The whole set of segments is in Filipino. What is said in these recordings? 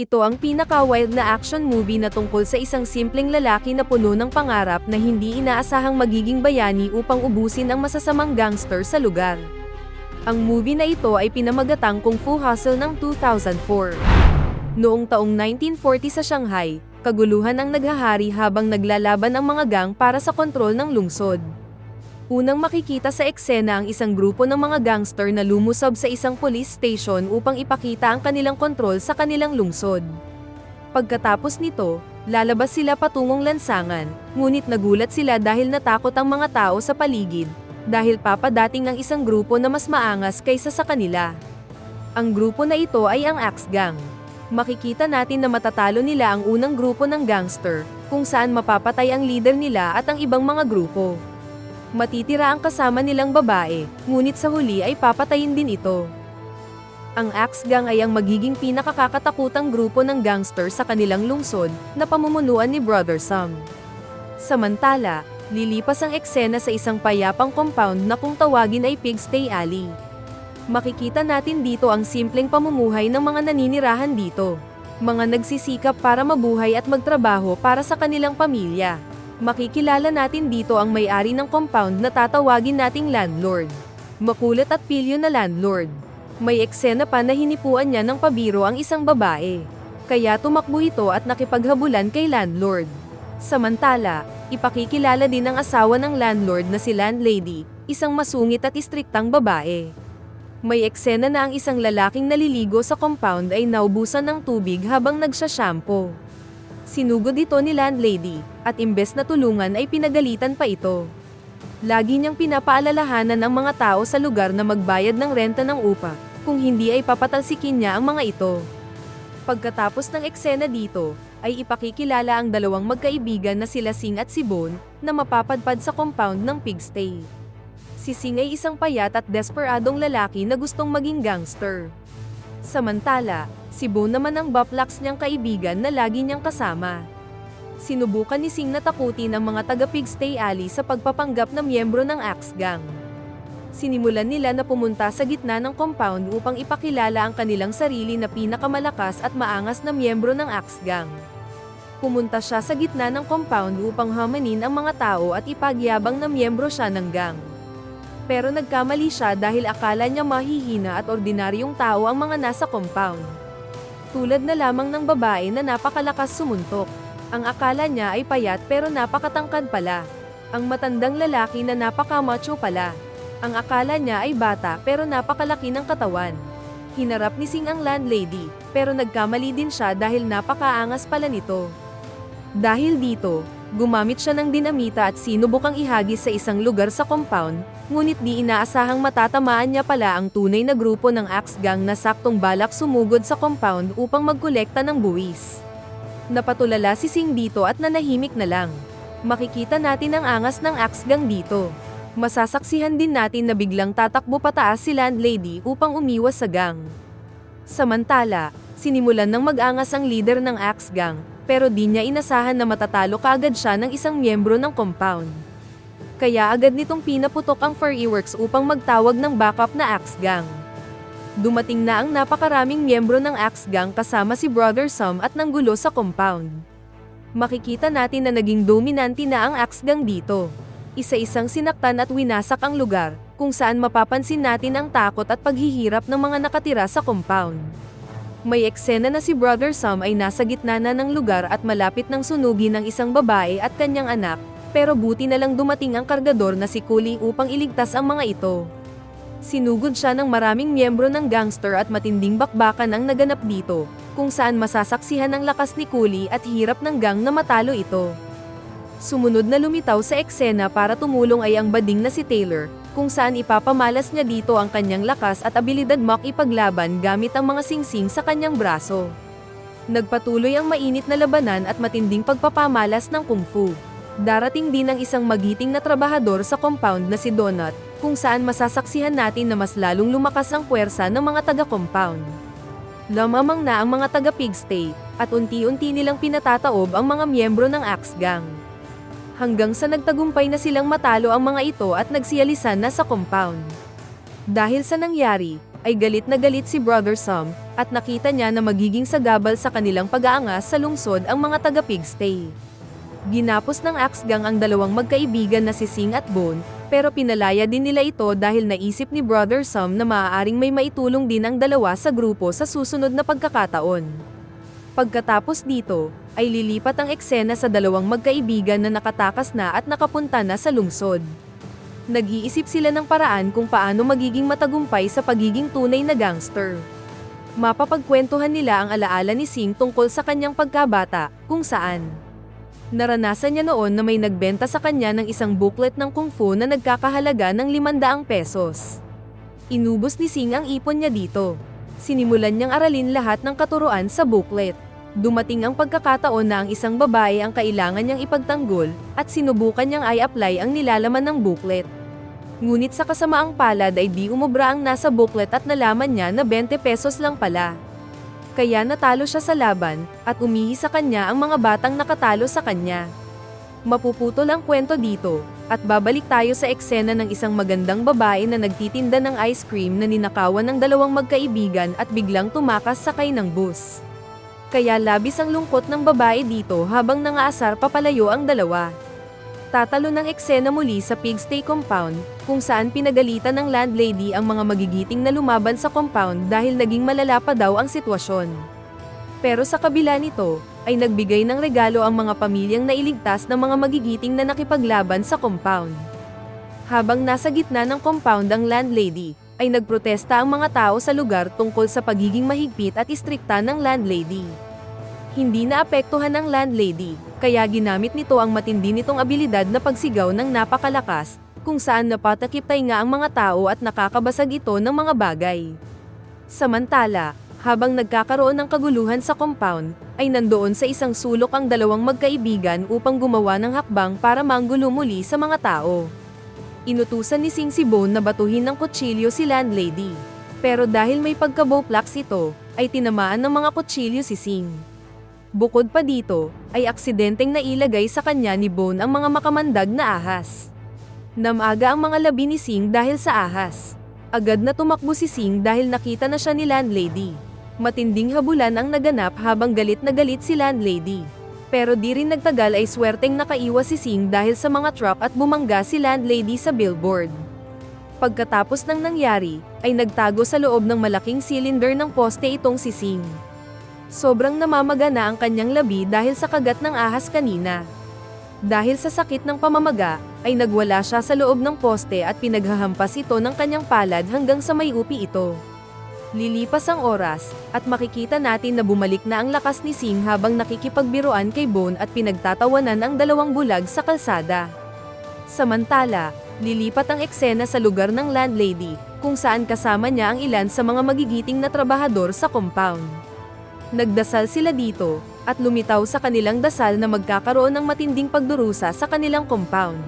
Ito ang pinaka-wild na action movie na tungkol sa isang simpleng lalaki na puno ng pangarap na hindi inaasahang magiging bayani upang ubusin ang masasamang gangster sa lugar. Ang movie na ito ay pinamagatang Kung Fu Hustle ng 2004. Noong taong 1940 sa Shanghai, kaguluhan ang naghahari habang naglalaban ang mga gang para sa kontrol ng lungsod. Unang makikita sa eksena ang isang grupo ng mga gangster na lumusob sa isang police station upang ipakita ang kanilang kontrol sa kanilang lungsod. Pagkatapos nito, lalabas sila patungong lansangan, ngunit nagulat sila dahil natakot ang mga tao sa paligid, dahil papadating ang isang grupo na mas maangas kaysa sa kanila. Ang grupo na ito ay ang Axe Gang. Makikita natin na matatalo nila ang unang grupo ng gangster, kung saan mapapatay ang leader nila at ang ibang mga grupo. Matitira ang kasama nilang babae, ngunit sa huli ay papatayin din ito. Ang Axe Gang ay ang magiging pinakakakatakutang grupo ng gangster sa kanilang lungsod, na pamumunuan ni Brother Sam. Samantala, lilipas ang eksena sa isang payapang compound na kung tawagin ay Pigstay Alley. Makikita natin dito ang simpleng pamumuhay ng mga naninirahan dito. Mga nagsisikap para mabuhay at magtrabaho para sa kanilang pamilya. Makikilala natin dito ang may-ari ng compound na tatawagin nating landlord. Makulit at pilyo na landlord. May eksena pa na hinipuan niya ng pabiro ang isang babae. Kaya tumakbo ito at nakipaghabulan kay landlord. Samantala, ipakikilala din ang asawa ng landlord na si landlady, isang masungit at istriktang babae. May eksena na ang isang lalaking naliligo sa compound ay naubusan ng tubig habang nagsashampoo. Sinugod ito ni landlady, at imbes na tulungan ay pinagalitan pa ito. Lagi niyang pinapaalalahanan ang mga tao sa lugar na magbayad ng renta ng upa, kung hindi ay papatalsikin niya ang mga ito. Pagkatapos ng eksena dito, ay ipakikilala ang dalawang magkaibigan na sila Sing at si Bon, na mapapadpad sa compound ng pigstay. Si Sing ay isang payat at desperadong lalaki na gustong maging gangster. Samantala, si Bo naman ang baplax niyang kaibigan na lagi niyang kasama. Sinubukan ni Sing na takutin ang mga taga Pigstay Alley sa pagpapanggap na miyembro ng Axe Gang. Sinimulan nila na pumunta sa gitna ng compound upang ipakilala ang kanilang sarili na pinakamalakas at maangas na miyembro ng Axe Gang. Pumunta siya sa gitna ng compound upang hamanin ang mga tao at ipagyabang na miyembro siya ng gang. Pero nagkamali siya dahil akala niya mahihina at ordinaryong tao ang mga nasa compound. Tulad na lamang ng babae na napakalakas sumuntok. Ang akala niya ay payat pero napakatangkad pala. Ang matandang lalaki na napakamacho pala. Ang akala niya ay bata pero napakalaki ng katawan. Hinarap ni Sing ang landlady, pero nagkamali din siya dahil napakaangas pala nito. Dahil dito, gumamit siya ng dinamita at sinubukang ihagis sa isang lugar sa compound, ngunit di inaasahang matatamaan niya pala ang tunay na grupo ng Axe Gang na saktong balak sumugod sa compound upang magkolekta ng buwis. Napatulala si Sing dito at nanahimik na lang. Makikita natin ang angas ng Axe Gang dito. Masasaksihan din natin na biglang tatakbo pataas si landlady upang umiwas sa gang. Samantala, sinimulan ng mag-angas ang leader ng Axe Gang, pero di niya inasahan na matatalo kaagad siya ng isang miyembro ng compound. Kaya agad nitong pinaputok ang Furry Works upang magtawag ng backup na Axe Gang. Dumating na ang napakaraming miyembro ng Axe Gang kasama si Brother Sam at nanggulo sa compound. Makikita natin na naging dominante na ang Axe Gang dito. Isa-isang sinaktan at winasak ang lugar, kung saan mapapansin natin ang takot at paghihirap ng mga nakatira sa compound. May eksena na si Brother Sam ay nasa gitna na ng lugar at malapit ng sunugin ng isang babae at kanyang anak, pero buti na lang dumating ang kargador na si Kuli upang iligtas ang mga ito. Sinugod siya ng maraming miyembro ng gangster at matinding bakbakan ang naganap dito, kung saan masasaksihan ang lakas ni Kuli at hirap ng gang na matalo ito. Sumunod na lumitaw sa eksena para tumulong ay ang bading na si Taylor, kung saan ipapamalas niya dito ang kanyang lakas at abilidad makipaglaban gamit ang mga singsing sa kanyang braso. Nagpatuloy ang mainit na labanan at matinding pagpapamalas ng kung fu. Darating din ang isang magiting na trabahador sa compound na si Donut, kung saan masasaksihan natin na mas lalong lumakas ang puwersa ng mga taga-compound. Lamamang na ang mga taga-pigstay, at unti-unti nilang pinatataob ang mga miyembro ng Axe Gang hanggang sa nagtagumpay na silang matalo ang mga ito at nagsiyalisan na sa compound. Dahil sa nangyari, ay galit na galit si Brother Sam, at nakita niya na magiging sagabal sa kanilang pag-aangas sa lungsod ang mga taga-pigstay. Ginapos ng Axe Gang ang dalawang magkaibigan na si Sing at Bone, pero pinalaya din nila ito dahil naisip ni Brother Sam na maaaring may maitulong din ang dalawa sa grupo sa susunod na pagkakataon. Pagkatapos dito, ay lilipat ang eksena sa dalawang magkaibigan na nakatakas na at nakapunta na sa lungsod. Nag-iisip sila ng paraan kung paano magiging matagumpay sa pagiging tunay na gangster. Mapapagkwentuhan nila ang alaala ni Sing tungkol sa kanyang pagkabata, kung saan. Naranasan niya noon na may nagbenta sa kanya ng isang booklet ng kung fu na nagkakahalaga ng 500 pesos. Inubos ni Sing ang ipon niya dito. Sinimulan niyang aralin lahat ng katuruan sa booklet. Dumating ang pagkakataon na ang isang babae ang kailangan niyang ipagtanggol, at sinubukan niyang i-apply ang nilalaman ng booklet. Ngunit sa kasamaang palad ay di umubra ang nasa booklet at nalaman niya na 20 pesos lang pala. Kaya natalo siya sa laban, at umihi sa kanya ang mga batang nakatalo sa kanya. Mapuputol ang kwento dito, at babalik tayo sa eksena ng isang magandang babae na nagtitinda ng ice cream na ninakawan ng dalawang magkaibigan at biglang tumakas sakay ng bus. Kaya labis ang lungkot ng babae dito habang nangaasar papalayo ang dalawa. Tatalo ng eksena muli sa Pigstay Compound, kung saan pinagalitan ng landlady ang mga magigiting na lumaban sa compound dahil naging malala pa daw ang sitwasyon. Pero sa kabila nito, ay nagbigay ng regalo ang mga pamilyang nailigtas ng mga magigiting na nakipaglaban sa compound. Habang nasa gitna ng compound ang landlady, ay nagprotesta ang mga tao sa lugar tungkol sa pagiging mahigpit at istrikta ng landlady. Hindi naapektuhan ng landlady, kaya ginamit nito ang matindi nitong abilidad na pagsigaw ng napakalakas, kung saan napatakipay nga ang mga tao at nakakabasag ito ng mga bagay. Samantala, habang nagkakaroon ng kaguluhan sa compound, ay nandoon sa isang sulok ang dalawang magkaibigan upang gumawa ng hakbang para manggulo muli sa mga tao. Inutusan ni Sing si Bone na batuhin ng kutsilyo si landlady. Pero dahil may pagkaboplax ito, ay tinamaan ng mga kutsilyo si Sing. Bukod pa dito, ay aksidenteng nailagay sa kanya ni Bone ang mga makamandag na ahas. Namaga ang mga labi ni Sing dahil sa ahas. Agad na tumakbo si Sing dahil nakita na siya ni landlady. Matinding habulan ang naganap habang galit na galit si landlady. Pero di rin nagtagal ay swerteng nakaiwas si Sing dahil sa mga truck at bumangga si landlady sa billboard. Pagkatapos ng nangyari, ay nagtago sa loob ng malaking cylinder ng poste itong si Sing. Sobrang namamaga na ang kanyang labi dahil sa kagat ng ahas kanina. Dahil sa sakit ng pamamaga, ay nagwala siya sa loob ng poste at pinaghahampas ito ng kanyang palad hanggang sa may upi ito. Lilipas ang oras, at makikita natin na bumalik na ang lakas ni Sing habang nakikipagbiruan kay Bone at pinagtatawanan ang dalawang bulag sa kalsada. Samantala, lilipat ang eksena sa lugar ng landlady, kung saan kasama niya ang ilan sa mga magigiting na trabahador sa compound. Nagdasal sila dito, at lumitaw sa kanilang dasal na magkakaroon ng matinding pagdurusa sa kanilang compound.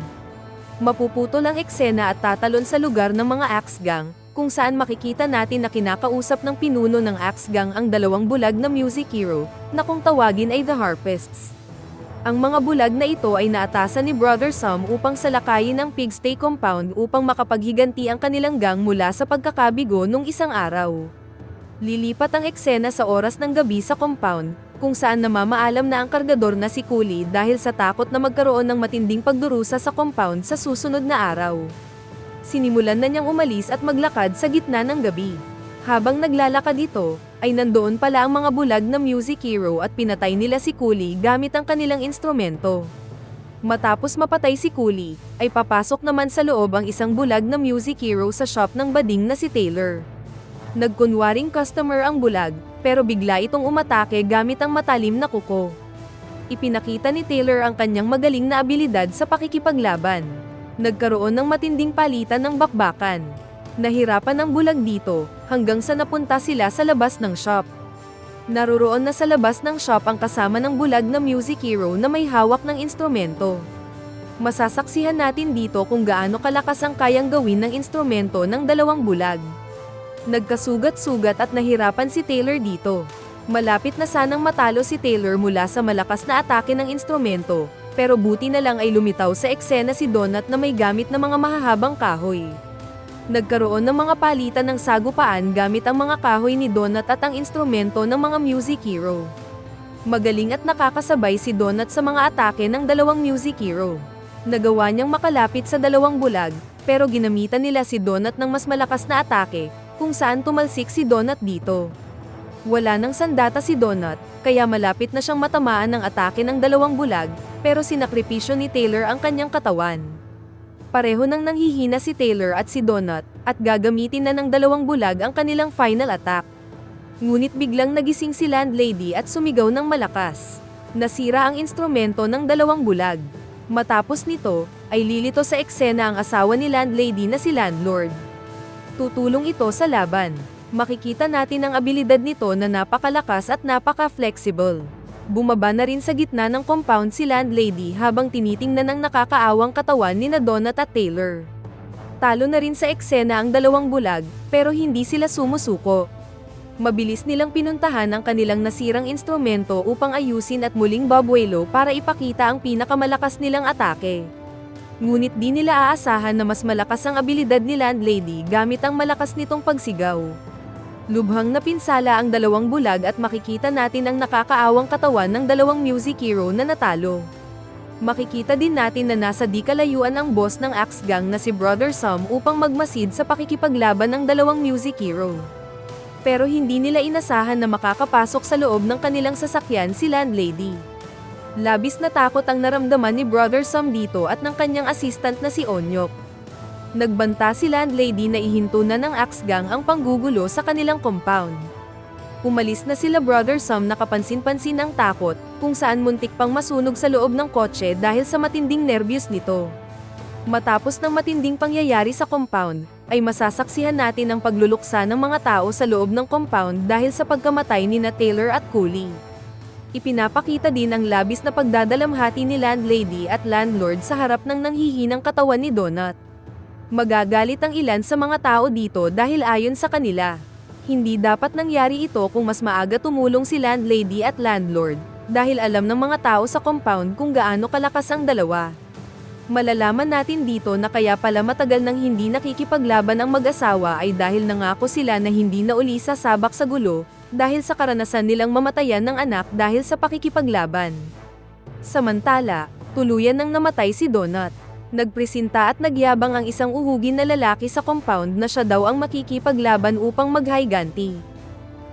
Mapuputol ang eksena at tatalon sa lugar ng mga Axe Gang, kung saan makikita natin na kinakausap ng pinuno ng Axe Gang ang dalawang bulag na music hero, na kung tawagin ay The Harpists. Ang mga bulag na ito ay naatasan ni Brother Sam upang salakayin ang Pigstay Compound upang makapaghiganti ang kanilang gang mula sa pagkakabigo nung isang araw. Lilipat ang eksena sa oras ng gabi sa compound, kung saan namamaalam na ang kargador na si Kuli dahil sa takot na magkaroon ng matinding pagdurusa sa compound sa susunod na araw. Sinimulan na niyang umalis at maglakad sa gitna ng gabi. Habang naglalakad ito, ay nandoon pala ang mga bulag na music hero at pinatay nila si Kuli gamit ang kanilang instrumento. Matapos mapatay si Kuli, ay papasok naman sa loob ang isang bulag na music hero sa shop ng bading na si Taylor. Nagkunwaring customer ang bulag, pero bigla itong umatake gamit ang matalim na kuko. Ipinakita ni Taylor ang kanyang magaling na abilidad sa pakikipaglaban. Nagkaroon ng matinding palitan ng bakbakan. Nahirapan ang bulag dito, hanggang sa napunta sila sa labas ng shop. Naruroon na sa labas ng shop ang kasama ng bulag na music hero na may hawak ng instrumento. Masasaksihan natin dito kung gaano kalakas ang kayang gawin ng instrumento ng dalawang bulag. Nagkasugat-sugat at nahirapan si Taylor dito. Malapit na sanang matalo si Taylor mula sa malakas na atake ng instrumento, pero buti na lang ay lumitaw sa eksena si Donut na may gamit na mga mahahabang kahoy. Nagkaroon ng mga palitan ng sagupaan gamit ang mga kahoy ni Donut at ang instrumento ng mga music hero. Magaling at nakakasabay si Donut sa mga atake ng dalawang music hero. Nagawa niyang makalapit sa dalawang bulag, pero ginamitan nila si Donut ng mas malakas na atake, kung saan tumalsik si Donut dito. Wala nang sandata si Donut, kaya malapit na siyang matamaan ng atake ng dalawang bulag, pero sinakripisyo ni Taylor ang kanyang katawan. Pareho nang nanghihina si Taylor at si Donut, at gagamitin na ng dalawang bulag ang kanilang final attack. Ngunit biglang nagising si landlady at sumigaw ng malakas. Nasira ang instrumento ng dalawang bulag. Matapos nito, ay lilito sa eksena ang asawa ni landlady na si landlord. Tutulong ito sa laban. Makikita natin ang abilidad nito na napakalakas at napaka-flexible. Bumaba na rin sa gitna ng compound si landlady habang tinitingnan ng nakakaawang katawan ni na Donut at Taylor. Talo na rin sa eksena ang dalawang bulag, pero hindi sila sumusuko. Mabilis nilang pinuntahan ang kanilang nasirang instrumento upang ayusin at muling babuelo para ipakita ang pinakamalakas nilang atake. Ngunit di nila aasahan na mas malakas ang abilidad ni Landlady gamit ang malakas nitong pagsigaw. Lubhang napinsala ang dalawang bulag at makikita natin ang nakakaawang katawan ng dalawang music hero na natalo. Makikita din natin na nasa di kalayuan ang boss ng Axe Gang na si Brother Sam upang magmasid sa pakikipaglaban ng dalawang music hero. Pero hindi nila inasahan na makakapasok sa loob ng kanilang sasakyan si Landlady. Labis na takot ang naramdaman ni Brother Sam dito at ng kanyang assistant na si Onyok. Nagbanta si Landlady na ihinto na ng Axe Gang ang panggugulo sa kanilang compound. Umalis na sila Brother Sam nakapansin-pansin ang takot, kung saan muntik pang masunog sa loob ng kotse dahil sa matinding nervyos nito. Matapos ng matinding pangyayari sa compound, ay masasaksihan natin ang pagluluksa ng mga tao sa loob ng compound dahil sa pagkamatay ni na Taylor at Cooley. Ipinapakita din ang labis na pagdadalamhati ni landlady at landlord sa harap ng nanghihinang katawan ni Donut. Magagalit ang ilan sa mga tao dito dahil ayon sa kanila. Hindi dapat nangyari ito kung mas maaga tumulong si landlady at landlord, dahil alam ng mga tao sa compound kung gaano kalakas ang dalawa. Malalaman natin dito na kaya pala matagal nang hindi nakikipaglaban ang mag-asawa ay dahil nangako sila na hindi na uli sasabak sa gulo, dahil sa karanasan nilang mamatayan ng anak dahil sa pakikipaglaban. Samantala, tuluyan nang namatay si Donut. Nagpresinta at nagyabang ang isang uhugin na lalaki sa compound na siya daw ang makikipaglaban upang maghayganti.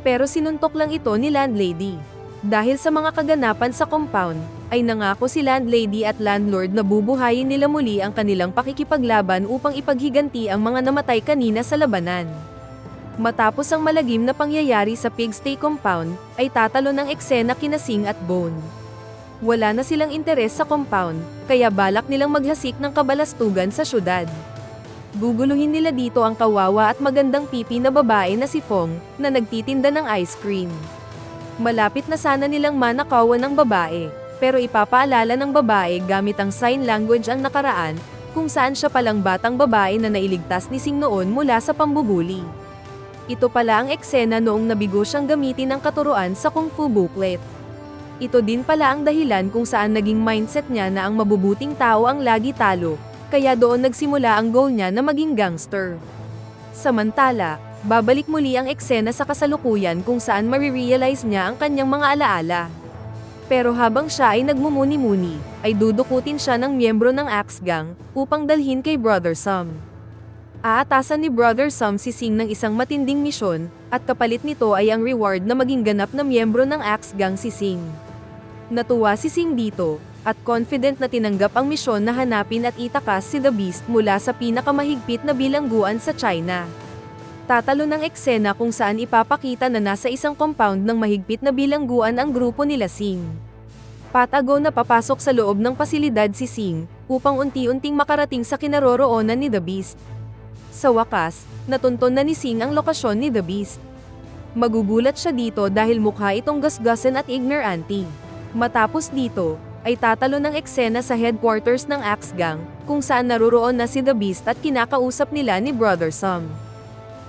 Pero sinuntok lang ito ni landlady. Dahil sa mga kaganapan sa compound, ay nangako si landlady at landlord na bubuhayin nila muli ang kanilang pakikipaglaban upang ipaghiganti ang mga namatay kanina sa labanan. Matapos ang malagim na pangyayari sa Pigstay Compound, ay tatalo ng eksena kinasing at bone. Wala na silang interes sa compound, kaya balak nilang maghasik ng kabalastugan sa syudad. Guguluhin nila dito ang kawawa at magandang pipi na babae na si Fong, na nagtitinda ng ice cream. Malapit na sana nilang manakawan ng babae, pero ipapaalala ng babae gamit ang sign language ang nakaraan, kung saan siya palang batang babae na nailigtas ni Sing noon mula sa pambubuli. Ito pala ang eksena noong nabigo siyang gamitin ng katuruan sa Kung Fu booklet. Ito din pala ang dahilan kung saan naging mindset niya na ang mabubuting tao ang lagi talo, kaya doon nagsimula ang goal niya na maging gangster. Samantala, babalik muli ang eksena sa kasalukuyan kung saan marirealize niya ang kanyang mga alaala. Pero habang siya ay nagmumuni-muni, ay dudukutin siya ng miyembro ng Axe Gang upang dalhin kay Brother Sam. Aatasan ni Brother Sam si Sing ng isang matinding misyon, at kapalit nito ay ang reward na maging ganap na miyembro ng Axe Gang si Sing. Natuwa si Sing dito, at confident na tinanggap ang misyon na hanapin at itakas si The Beast mula sa pinakamahigpit na bilangguan sa China. Tatalo ng eksena kung saan ipapakita na nasa isang compound ng mahigpit na bilangguan ang grupo nila Sing. Patago na papasok sa loob ng pasilidad si Sing, upang unti-unting makarating sa kinaroroonan ni The Beast. Sa wakas, natunton na ni Sing ang lokasyon ni The Beast. Magugulat siya dito dahil mukha itong gasgasan at ignorante. Matapos dito, ay tatalo ng eksena sa headquarters ng Axe Gang, kung saan naruroon na si The Beast at kinakausap nila ni Brother Sam.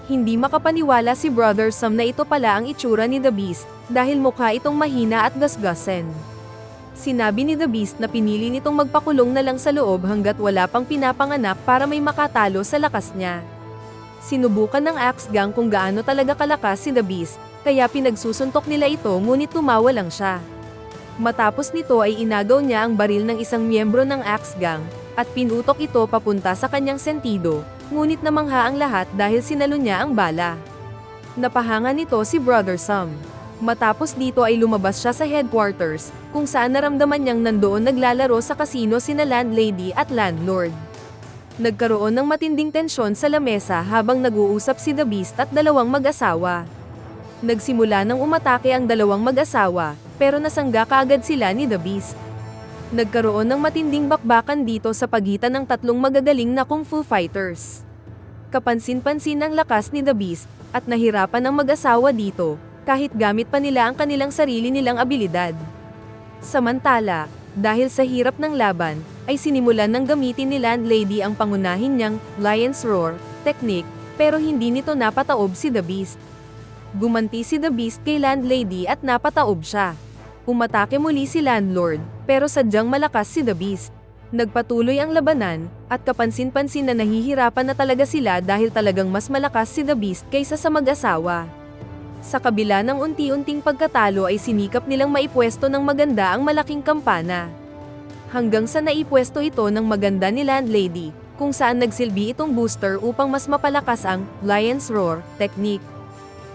Hindi makapaniwala si Brother Sam na ito pala ang itsura ni The Beast, dahil mukha itong mahina at gasgasan. Sinabi ni The Beast na pinili nitong magpakulong na lang sa loob hanggat wala pang pinapanganak para may makatalo sa lakas niya. Sinubukan ng Axe Gang kung gaano talaga kalakas si The Beast, kaya pinagsusuntok nila ito ngunit tumawa lang siya. Matapos nito ay inagaw niya ang baril ng isang miyembro ng Axe Gang, at pinutok ito papunta sa kanyang sentido, ngunit namangha ang lahat dahil sinalo niya ang bala. Napahanga nito si Brother Sam. Matapos dito ay lumabas siya sa headquarters, kung saan naramdaman niyang nandoon naglalaro sa kasino sina landlady at landlord. Nagkaroon ng matinding tensyon sa lamesa habang nag-uusap si The Beast at dalawang mag-asawa. Nagsimula ng umatake ang dalawang mag-asawa, pero nasangga kaagad sila ni The Beast. Nagkaroon ng matinding bakbakan dito sa pagitan ng tatlong magagaling na kung fu fighters. Kapansin-pansin ang lakas ni The Beast, at nahirapan ang mag-asawa dito, kahit gamit pa nila ang kanilang sarili nilang abilidad. Samantala, dahil sa hirap ng laban, ay sinimulan ng gamitin ni Landlady ang pangunahin niyang Lion's Roar technique, pero hindi nito napataob si The Beast. Gumanti si The Beast kay Landlady at napataob siya. Umatake muli si Landlord, pero sadyang malakas si The Beast. Nagpatuloy ang labanan, at kapansin-pansin na nahihirapan na talaga sila dahil talagang mas malakas si The Beast kaysa sa mag-asawa. Sa kabila ng unti-unting pagkatalo ay sinikap nilang maipwesto ng maganda ang malaking kampana. Hanggang sa naipwesto ito ng maganda ni Landlady, kung saan nagsilbi itong booster upang mas mapalakas ang Lion's Roar technique.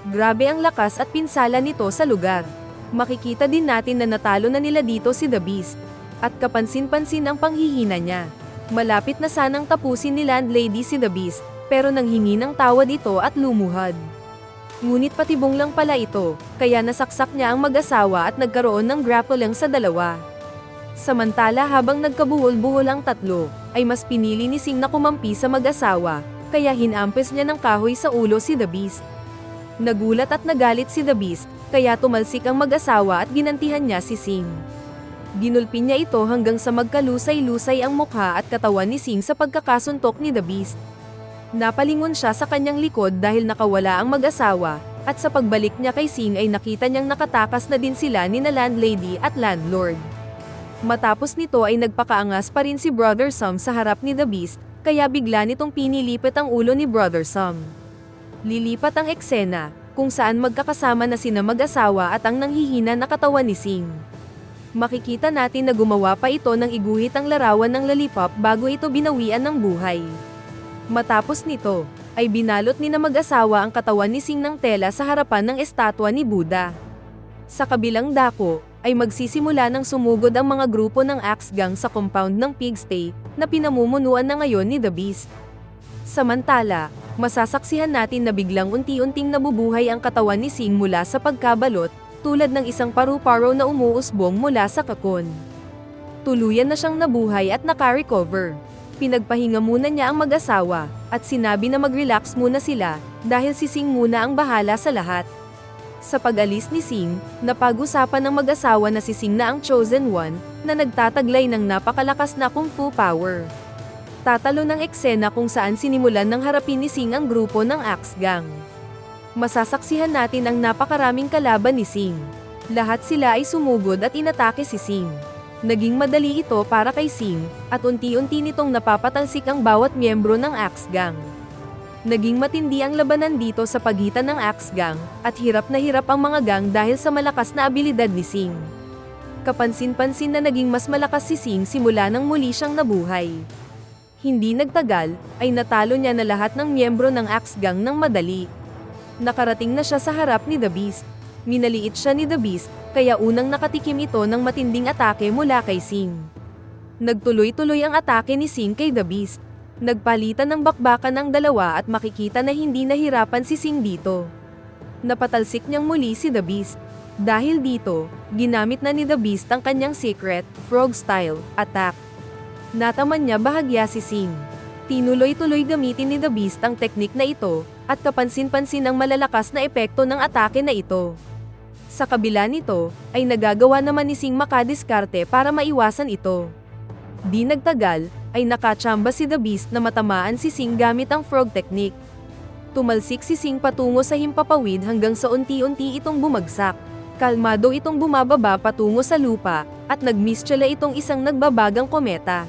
Grabe ang lakas at pinsala nito sa lugar. Makikita din natin na natalo na nila dito si The Beast. At kapansin-pansin ang panghihina niya. Malapit na sanang tapusin ni Landlady si The Beast, pero nanghingi ng tawad ito at lumuhad. Ngunit patibong lang pala ito, kaya nasaksak niya ang mag-asawa at nagkaroon ng grappling sa dalawa. Samantala habang nagkabuhol-buhol ang tatlo, ay mas pinili ni Sing na kumampi sa mag-asawa, kaya hinampes niya ng kahoy sa ulo si The Beast. Nagulat at nagalit si The Beast, kaya tumalsik ang mag-asawa at ginantihan niya si Sing. Ginulpi niya ito hanggang sa magkalusay-lusay ang mukha at katawan ni Sing sa pagkakasuntok ni The Beast. Napalingon siya sa kanyang likod dahil nakawala ang mag-asawa, at sa pagbalik niya kay Sing ay nakita niyang nakatakas na din sila ni na landlady at landlord. Matapos nito ay nagpakaangas pa rin si Brother Sam sa harap ni The Beast, kaya bigla nitong pinilipit ang ulo ni Brother Sam. Lilipat ang eksena, kung saan magkakasama na sina mag-asawa at ang nanghihina na katawan ni Sing. Makikita natin na gumawa pa ito ng iguhit ang larawan ng lollipop bago ito binawian ng buhay. Matapos nito, ay binalot ni na mag-asawa ang katawan ni Sing ng tela sa harapan ng estatwa ni Buddha. Sa kabilang dako, ay magsisimula ng sumugod ang mga grupo ng Axe Gang sa compound ng Pigstay, na pinamumunuan na ngayon ni The Beast. Samantala, masasaksihan natin na biglang unti-unting nabubuhay ang katawan ni Sing mula sa pagkabalot, tulad ng isang paru-paro na umuusbong mula sa kakon. Tuluyan na siyang nabuhay at naka-recover. Pinagpahinga muna niya ang mag-asawa, at sinabi na mag-relax muna sila, dahil si Sing muna ang bahala sa lahat. Sa pag-alis ni Sing, napag-usapan ng mag-asawa na si Sing na ang chosen one, na nagtataglay ng napakalakas na kung fu power. Tatalo ng eksena kung saan sinimulan ng harapin ni Sing ang grupo ng Axe Gang. Masasaksihan natin ang napakaraming kalaban ni Sing. Lahat sila ay sumugod at inatake si Sing. Naging madali ito para kay Sing, at unti-unti nitong napapatalsik ang bawat miyembro ng Axe Gang. Naging matindi ang labanan dito sa pagitan ng Axe Gang, at hirap na hirap ang mga gang dahil sa malakas na abilidad ni Sing. Kapansin-pansin na naging mas malakas si Sing simula nang muli siyang nabuhay. Hindi nagtagal, ay natalo niya na lahat ng miyembro ng Axe Gang ng madali. Nakarating na siya sa harap ni The Beast. Minaliit siya ni The Beast, kaya unang nakatikim ito ng matinding atake mula kay Sing. Nagtuloy-tuloy ang atake ni Sing kay The Beast. Nagpalitan ng bakbakan ng dalawa at makikita na hindi nahirapan si Sing dito. Napatalsik niyang muli si The Beast. Dahil dito, ginamit na ni The Beast ang kanyang secret, frog style, attack. Nataman niya bahagya si Sing. Tinuloy-tuloy gamitin ni The Beast ang teknik na ito, at kapansin-pansin ang malalakas na epekto ng atake na ito. Sa kabila nito, ay nagagawa naman ni Sing makadiskarte para maiwasan ito. Di nagtagal, ay nakachamba si The Beast na matamaan si Sing gamit ang frog technique. Tumalsik si Sing patungo sa himpapawid hanggang sa unti-unti itong bumagsak. Kalmado itong bumababa patungo sa lupa, at nagmistyala itong isang nagbabagang kometa.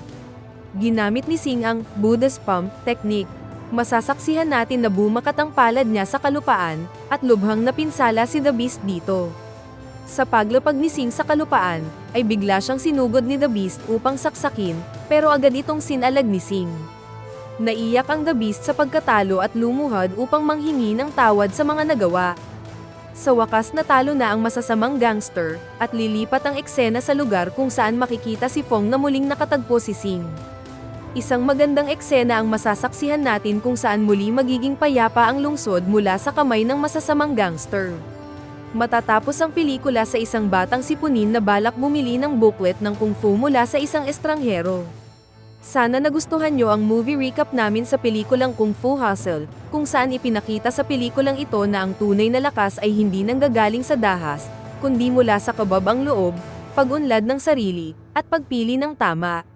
Ginamit ni Sing ang Buddha's Pump technique. Masasaksihan natin na bumakat ang palad niya sa kalupaan, at lubhang napinsala si The Beast dito. Sa paglapag ni Sing sa kalupaan, ay bigla siyang sinugod ni The Beast upang saksakin, pero agad itong sinalag ni Sing. Naiyak ang The Beast sa pagkatalo at lumuhad upang manghingi ng tawad sa mga nagawa. Sa wakas natalo na ang masasamang gangster, at lilipat ang eksena sa lugar kung saan makikita si Fong na muling nakatagpo si Sing. Isang magandang eksena ang masasaksihan natin kung saan muli magiging payapa ang lungsod mula sa kamay ng masasamang gangster. Matatapos ang pelikula sa isang batang sipunin na balak bumili ng booklet ng kung fu mula sa isang estranghero. Sana nagustuhan nyo ang movie recap namin sa pelikulang Kung Fu Hustle, kung saan ipinakita sa pelikulang ito na ang tunay na lakas ay hindi nanggagaling sa dahas, kundi mula sa kababang loob, pag-unlad ng sarili, at pagpili ng tama.